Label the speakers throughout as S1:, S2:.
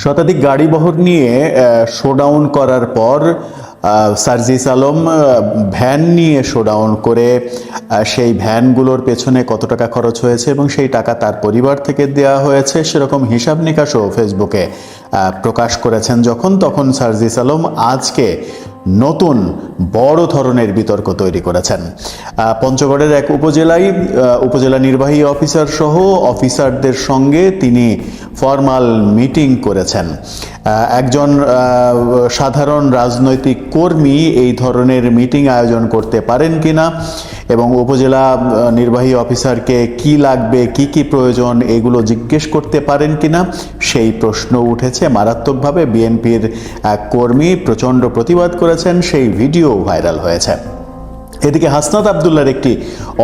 S1: শতাধিক গাড়িবহর নিয়ে শোডাউন করার পর সার্জিস আলম ভ্যান নিয়ে শোডাউন করে সেই ভ্যানগুলোর পেছনে কত টাকা খরচ হয়েছে এবং সেই টাকা তার পরিবার থেকে দেওয়া হয়েছে সেরকম হিসাব নিকাশও ফেসবুকে প্রকাশ করেছেন যখন, তখন সার্জিস আলম আজকে নতুন বড় ধরনের বিতর্ক তৈরি করেছেন। পঞ্চগড়ের এক উপজেলায় উপজেলা নির্বাহী অফিসার সহ অফিসারদের সঙ্গে তিনি ফর্মাল মিটিং করেছেন। একজন সাধারণ রাজনৈতিক কর্মী এই ধরনের মিটিং আয়োজন করতে পারেন কিনা এবং উপজেলা নির্বাহী অফিসারকে কি লাগবে, কি কি প্রয়োজন এগুলো জিজ্ঞেস করতে পারেন কিনা সেই প্রশ্ন উঠেছে। মারাত্মকভাবে বিএনপির এক কর্মী প্রচণ্ড প্রতিবাদ করেছেন সেই ভিডিও ভাইরাল হয়েছে। এদিকে হাসনাত আবদুল্লার একটি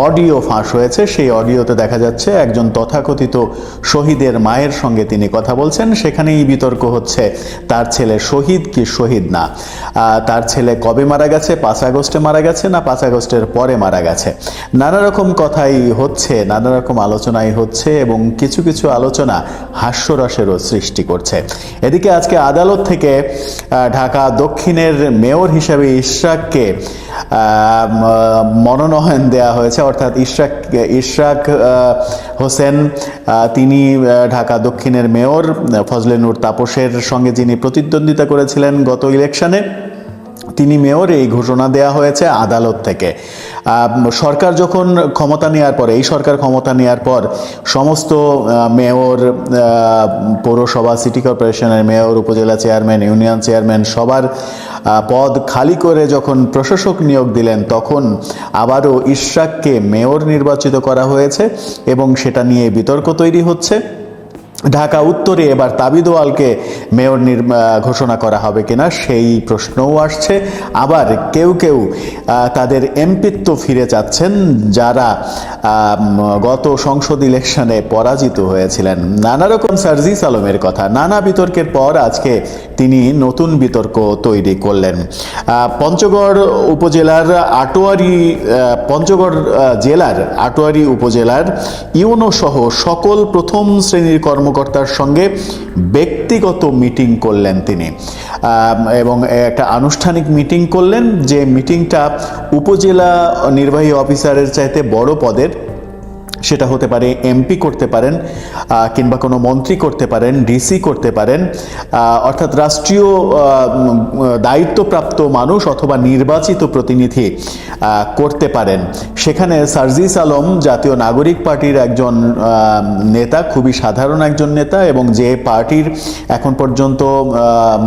S1: অডিও ফাঁস হয়েছে। সেই অডিওতে দেখা যাচ্ছে একজন তথাকথিত শহীদের মায়ের সঙ্গে তিনি কথা বলছেন। সেখানেই বিতর্ক হচ্ছে, তার ছেলে শহীদ কি শহীদ না? তার ছেলে কবে মারা গেছে? পাঁচ আগস্টে মারা গেছে না পাঁচ আগস্টের পরে মারা গেছে? নানা রকম কথাই হচ্ছে, নানা রকম আলোচনাই হচ্ছে এবং কিছু কিছু আলোচনা হাস্যরসেরও সৃষ্টি করছে। এদিকে আজকে আদালত থেকে ঢাকা দক্ষিণের মেয়র হিসেবে ইশরাককে মনোনয়ন দেয়া হয়েছে, অর্থাৎ ইশরাক ইশরাক হোসেন তিনি ঢাকা দক্ষিণের মেয়র ফজলে নূর তাপসের সঙ্গে যিনি প্রতিদ্বন্দ্বিতা করেছিলেন গত ইলেকশনে। তিনি মেয়র, এই ঘোষণা দেয়া হয়েছে আদালত থেকে। সরকার যখন ক্ষমতা নেওয়ার পর, এই সরকার ক্ষমতা নেওয়ার পর সমস্ত মেয়র পৌরসভা, সিটি কর্পোরেশনের মেয়র, উপজেলা চেয়ারম্যান, ইউনিয়ন চেয়ারম্যান সবার পদ খালি করে যখন প্রশাসক নিয়োগ দিলেন, তখন আবারও ইশরাককে মেয়র নির্বাচিত করা হয়েছে এবং সেটা নিয়ে বিতর্ক তৈরি হচ্ছে। ঢাকা উত্তরে এবার তাবিদোয়ালকে মেয়র ঘোষণা করা হবে কিনা সেই প্রশ্নও আসছে। আবার কেউ কেউ তাদের এমপিত্ব ফিরে চাচ্ছেন যারা গত সংসদ ইলেকশনে পরাজিত হয়েছিলেন। নানা রকম সার্জিস আলমের কথা, নানা বিতর্কের পর আজকে তিনি নতুন বিতর্ক তৈরি করলেন। পঞ্চগড় উপজেলার আটোয়ারি পঞ্চগড় জেলার আটোয়ারি উপজেলার ইউনো সহ সকল প্রথম শ্রেণির কর্মকর্তার সঙ্গে ব্যক্তিগত মিটিং করলেন তিনি। এবং একটা আনুষ্ঠানিক মিটিং করলেন যে মিটিংটা উপজেলা নির্বাহী অফিসারের চাইতে বড় পদের সেটা হতে পারে এমপি করতে পারেন কিংবা কোনো মন্ত্রী করতে পারেন, ডিসি করতে পারেন অর্থাৎ রাষ্ট্রীয় দায়িত্বপ্রাপ্ত মানুষ অথবা নির্বাচিত প্রতিনিধি করতে পারেন। সেখানে সার্জিস আলম জাতীয় নাগরিক পার্টির একজন নেতা, খুবই সাধারণ একজন নেতা এবং যে পার্টির এখন পর্যন্ত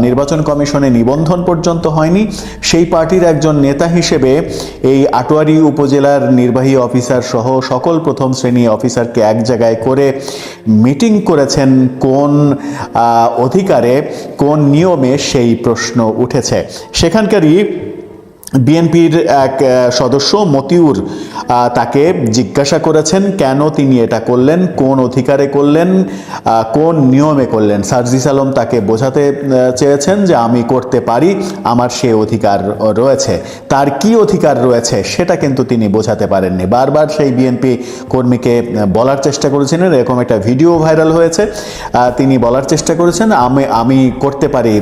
S1: নির্বাচন কমিশনে নিবন্ধন পর্যন্ত হয়নি, সেই পার্টির একজন নেতা হিসেবে এই আটোয়ারি উপজেলার নির্বাহী অফিসার সহ সকল প্রথম শ্রেণি অফিসারকে এক জায়গায় করে মিটিং করেছেন কোন অধিকারে কোন নিয়মে সেই প্রশ্ন উঠেছে। সেখানকারই বিএনপির এক সদস্য মতিউর তাকে জিজ্ঞাসা করেছেন কেন তিনি এটা করলেন, কোন অধিকারে করলেন কোন নিয়মে করলেন। সার্জিস আলম তাকে বোঝাতে চেয়েছেন যে আমি করতে পারি, আমার সে অধিকার রয়েছে। তার কি অধিকার রয়েছে সেটা কিন্তু তিনি বোঝাতে পারেননি। বারবার সেই বিএনপি কর্মীকে বলার চেষ্টা করেছিলেন, এরকম একটা ভিডিও ভাইরাল হয়েছে। তিনি বলার চেষ্টা করেছেন, আমি আমি করতে পারি।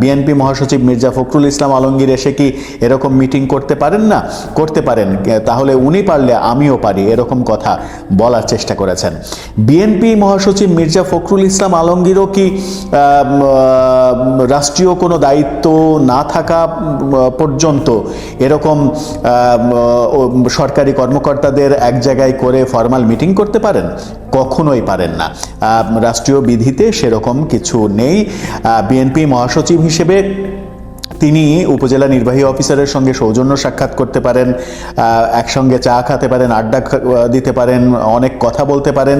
S1: বিএনপি মহাসচিব মির্জা ফখরুল ইসলাম আলমগীর এসে কি এরকম মিটিং করতে পারেন না? করতে পারেন। তাহলে উনি পারলে আমিও পারি। এরকম কথা বলার চেষ্টা করেছেন। বিএনপি মহাসচিব মির্জা ফখরুল ইসলাম আলমগীরও কি রাষ্ট্রীয় কোনো দায়িত্ব না থাকা পর্যন্ত এরকম সরকারি কর্মকর্তাদের এক জায়গায় করে ফর্মাল মিটিং করতে পারেন? কখনোই পারেন না। রাষ্ট্রীয় বিধিতে সেরকম কিছু নেই। বিএনপি মহাসচিব হিসেবে তিনি উপজেলা নির্বাহী অফিসারের সঙ্গে সৌজন্য সাক্ষাৎ করতে পারেন একসঙ্গে চা খেতে পারেন, আড্ডা দিতে পারেন, অনেক কথা বলতে পারেন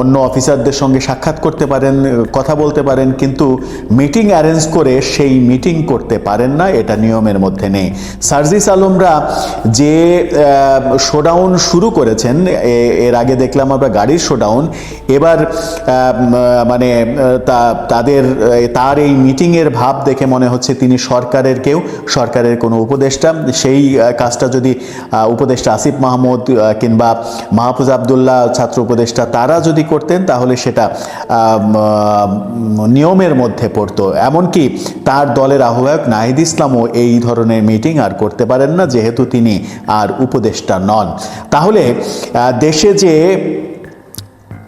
S1: অন্য অফিসারদের সঙ্গে সাক্ষাৎ করতে পারেন, কথা বলতে পারেন, কিন্তু মিটিং অ্যারেঞ্জ করে সেই মিটিং করতে পারেন না, এটা নিয়মের মধ্যে নেই। সার্জিস আলমরা যে শোডাউন শুরু করেছেন এর আগে দেখলাম আমরা গাড়ির শোডাউন, এবার মানে তাদের তার এই মিটিংয়ের ভাব দেখে মনে হচ্ছে তিনি সরকারের কেউ, সরকারের কোনো উপদেষ্টা। সেই কাজটা যদি উপদেষ্টা আসিফ মাহমুদ কিংবা মাহফুজ আবদুল্লাহ, ছাত্র উপদেষ্টা, তারা যদি করতেন, তাহলে সেটা নিয়মের মধ্যে পড়তো। এমনকি তার দলের আহ্বায়ক নাহিদ ইসলামও এই ধরনের মিটিং আর করতে পারেন না, যেহেতু তিনি আর উপদেষ্টা নন। তাহলে দেশে যে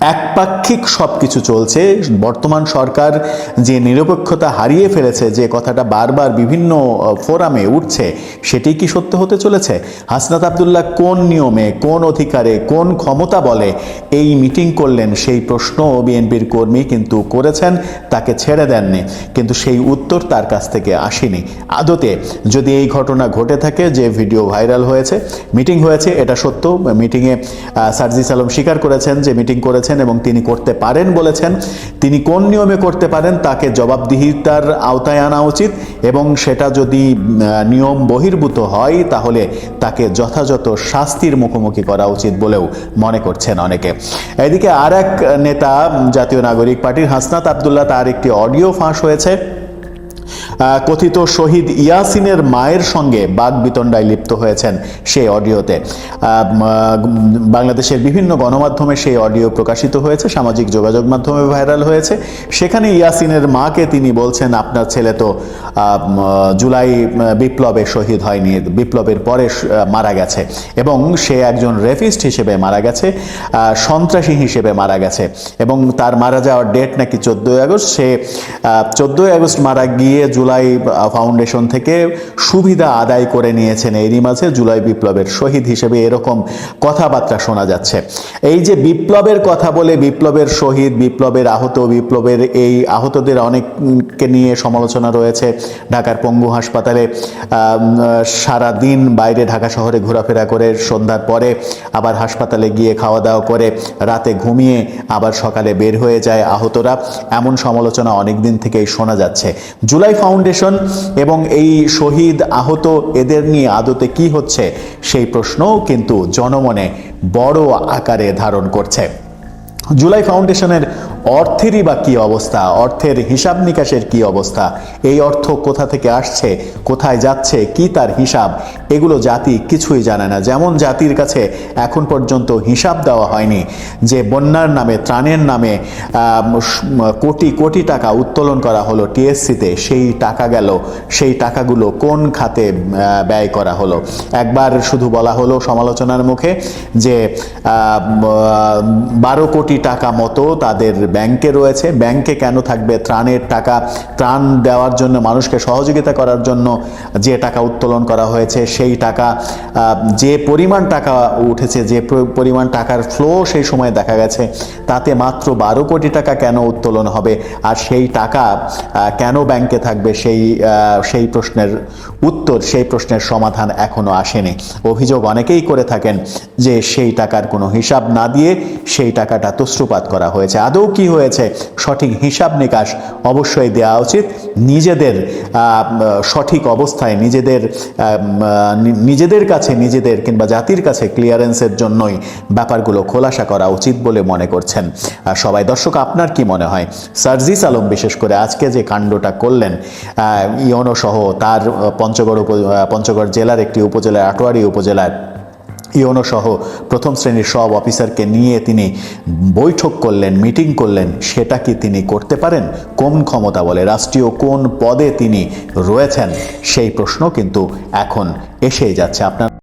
S1: একপাক্ষিক সব কিছু চলছে। বর্তমান সরকার যে নিরপেক্ষতা হারিয়ে ফেলেছে, যে কথাটা বারবার বিভিন্ন ফোরামে উঠছে, সেটি কি সত্য হতে চলেছে? হাসনাত আবদুল্লাহ কোন নিয়মে, কোন অধিকারে, কোন ক্ষমতা বলে এই মিটিং করলেন? সেই প্রশ্ন বিএনপির কর্মী কিন্তু করেছেন, তাকে ছেড়ে দেননি। কিন্তু সেই উত্তর তার কাছ থেকে আসেনি। আদতে যদি এই ঘটনা ঘটে থাকে, যে ভিডিও ভাইরাল হয়েছে, মিটিং হয়েছে, এটা সত্য। মিটিংয়ে সার্জিস আলম স্বীকার করেছেন যে মিটিং করেছেন এবং তিনি করতে পারেন বলেছেন। তিনি কোন নিয়মে করতে পারেন তাকে জবাবদিহিতার আওতায় আনা উচিত এবং সেটা যদি নিয়ম বহির্ভূত হয় তাহলে তাকে যথাযথ শাস্তির মুখোমুখি করা উচিত বলেও মনে করছেন অনেকে। এদিকে আর এক নেতা জাতীয় নাগরিক পার্টির হাসনাত আবদুল্লাহ, তার একটি অডিও ফাঁস হয়েছে। কথিত শহীদ ইয়াসিনের মায়ের সঙ্গে বাঘ বিতণ্ডায় লিপ্ত হয়েছেন সেই অডিওতে। বাংলাদেশের বিভিন্ন গণমাধ্যমে সেই অডিও প্রকাশিত হয়েছে, সামাজিক যোগাযোগ মাধ্যমে ভাইরাল হয়েছে। সেখানে ইয়াসিনের মাকে তিনি বলছেন, আপনার ছেলে তো জুলাই বিপ্লবে শহীদ হয়নি, বিপ্লবের পরে মারা গেছে এবং সে একজন রেফিস্ট হিসেবে মারা গেছে সন্ত্রাসী হিসেবে মারা গেছে এবং তার মারা যাওয়ার ডেট নাকি চোদ্দোই আগস্ট, সে চোদ্দোই আগস্ট মারা গিয়ে জুলাই আহ, ফাউন্ডেশন থেকে সুবিধা আদায় করে নিয়েছেন। এরই মাঝে জুলাই বিপ্লবের শহীদ হিসেবে এরকম কথাবার্তা শোনা যাচ্ছে। এই যে বিপ্লবের কথা বলে বিপ্লবের শহীদ বিপ্লবের আহত বিপ্লবের এই আহতদের অনেককে নিয়ে সমালোচনা রয়েছে ঢাকার পঙ্গু হাসপাতালে। সারা দিন বাইরে ঢাকা শহরে ঘোরাফেরা করে সন্ধ্যার পরে আবার হাসপাতালে গিয়ে খাওয়া দাওয়া করে রাতে ঘুমিয়ে আবার সকালে বের হয়ে যায় আহতরা। এমন সমালোচনা অনেক দিন থেকেই শোনা যাচ্ছে। জুলাই ফাউন্ডেশন এবং এই শহীদ আহত এদের নিয়ে আদতে কি হচ্ছে সেই প্রশ্নও কিন্তু জনমনে বড় আকারে ধারণ করছে। জুলাই ফাউন্ডেশনের অর্থেরই বা কী অবস্থা? অর্থের হিসাব নিকাশের কি অবস্থা? এই অর্থ কোথা থেকে আসছে? কোথায় যাচ্ছে? কি তার হিসাব? এগুলো জাতি কিছুই জানে না। যেমন জাতির কাছে এখন পর্যন্ত হিসাব দেওয়া হয়নি যে বন্যার নামে, ত্রাণের নামে কোটি কোটি টাকা উত্তোলন করা হলো টিএসসিতে, সেই টাকা গেল। সেই টাকাগুলো কোন খাতে ব্যয় করা হলো? একবার শুধু বলা হলো সমালোচনার মুখে যে বারো কোটি টাকা মতো তাদের ব্যাংকে রয়েছে। ব্যাংকে কেন থাকবে? ত্রাণের টাকা, ত্রাণ দেওয়ার জন্য মানুষকে সহযোগিতা করার জন্য যে টাকা উত্তোলন করা হয়েছে, সেই টাকা যে পরিমাণ টাকা উঠেছে, যে পরিমাণ টাকার ফ্লো সেই সময় দেখা গেছে, তাতে মাত্র বারো কোটি টাকা কেন উত্তোলন হবে? আর সেই টাকা কেন ব্যাংকে থাকবে? সেই সেই প্রশ্নের উত্তর, সেই প্রশ্নের সমাধান এখনও আসেনি। অভিযোগ অনেকেই করে থাকেন যে সেই টাকার কোনো হিসাব না দিয়ে সেই টাকাটা তস্রুপাত করা হয়েছে। আদৌ কি হয়েছে? সঠিক হিসাব নিকাশ অবশ্যই দেওয়া উচিত। নিজেদের সঠিক অবস্থায় নিজেদের নিজেদের কাছে নিজেদের কিংবা জাতির কাছে ক্লিয়ারেন্সের জন্যই ব্যাপারগুলো খোলাসা করা উচিত বলে মনে করছেন। আর সবাই, দর্শক, আপনার কি মনে হয়? সার্জিস আলম, বিশেষ করে আজকে যে কাণ্ডটা করলেন ইয়নো সহ তার পঞ্চগড় পঞ্চগড় জেলার একটি উপজেলার আটোয়ারি উপজেলার ইওনো সহ প্রথম শ্রেণির সব অফিসারকে নিয়ে তিনি বৈঠক করলেন, মিটিং করলেন। সেটা কি তিনি করতে পারেন? কোন ক্ষমতা বলে? রাষ্ট্রীয় কোন পদে তিনি রয়েছেন? সেই প্রশ্ন কিন্তু এখন এসেই যাচ্ছে। আপনার